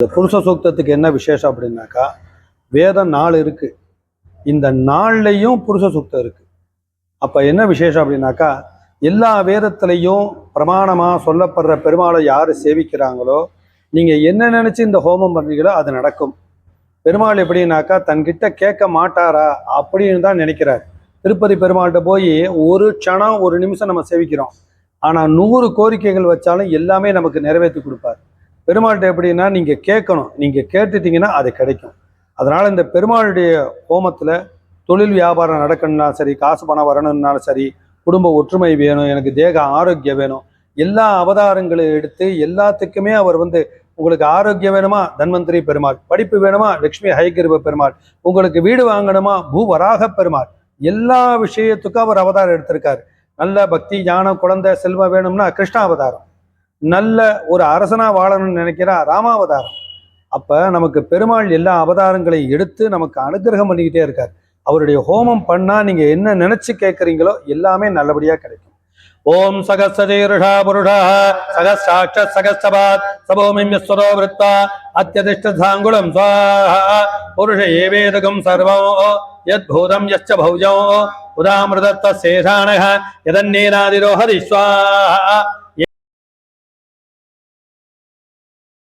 இந்த புருஷ சூக்தத்துக்கு என்ன விசேஷம் அப்படின்னாக்கா வேதம் நாள் இருக்கு. இந்த நாள்லையும் புருஷ சூக்தம் இருக்கு. அப்ப என்ன விசேஷம் அப்படின்னாக்கா எல்லா வேதத்திலையும் பிரமாணமா சொல்லப்படுற பெருமாளை யாரு சேவிக்கிறாங்களோ நீங்க என்ன நினைச்சு இந்த ஹோமம் பண்றீங்களோ அது நடக்கும். பெருமாள் எப்படின்னாக்கா தன்கிட்ட கேட்க மாட்டாரா அப்படின்னு தான் நினைக்கிறார். திருப்பதி பெருமாள்கிட்ட போய் ஒரு க்ஷணம் ஒரு நிமிஷம் நம்ம சேவிக்கிறோம். ஆனா நூறு கோரிக்கைகள் வச்சாலும் எல்லாமே நமக்கு நிறைவேற்றி கொடுப்பார். பெருமாள்கிட்ட எப்படின்னா நீங்கள் கேட்கணும். நீங்கள் கேட்டுட்டிங்கன்னா அது கிடைக்கும். அதனால் இந்த பெருமாளுடைய ஹோமத்தில் தொழில் வியாபாரம் நடக்கணும்னாலும் சரி காசு பணம் வரணும்னாலும் சரி குடும்ப ஒற்றுமை வேணும் எனக்கு தேக ஆரோக்கியம் வேணும் எல்லா அவதாரங்களையும் எடுத்து எல்லாத்துக்குமே அவர் வந்து உங்களுக்கு ஆரோக்கியம் வேணுமா? தன்வந்திரி பெருமாள். படிப்பு வேணுமா? லக்ஷ்மி ஹைகிருப பெருமாள். உங்களுக்கு வீடு வாங்கணுமா? பூவராக பெருமாள். எல்லா விஷயத்துக்கும் அவர் அவதாரம் எடுத்திருக்காரு. நல்ல பக்தி ஞானம் குழந்தை செல்வம் வேணும்னா கிருஷ்ண அவதாரம் நல்ல ஒரு அரசனா வாழணும்னு நினைக்கிறா ராமாவதாரம். அப்ப நமக்கு பெருமாள் எல்லா அவதாரங்களையும் எடுத்து நமக்கு அனுகிரகம் பண்ணிக்கிட்டே இருக்கார். அவருடைய ஹோமம் பண்ணா நீங்க என்ன நினைச்சு கேட்குறீங்களோ எல்லாமே நல்லபடியா கிடைக்கும். ஓம் சகசதீருஷா புருஷா சகசாட்ச சகசபாத் சபோமிஸ்வரோ விருத்தா அத்தியதிஷ்ட சாங்குலம் புருஷ ஏவேதகம் சர்வம் யத்பூதம் யச்ச பௌஜம் உதாமிருதத்த சேஷானக யதன்னீராதிரோஹதி ஸ்வாஹா.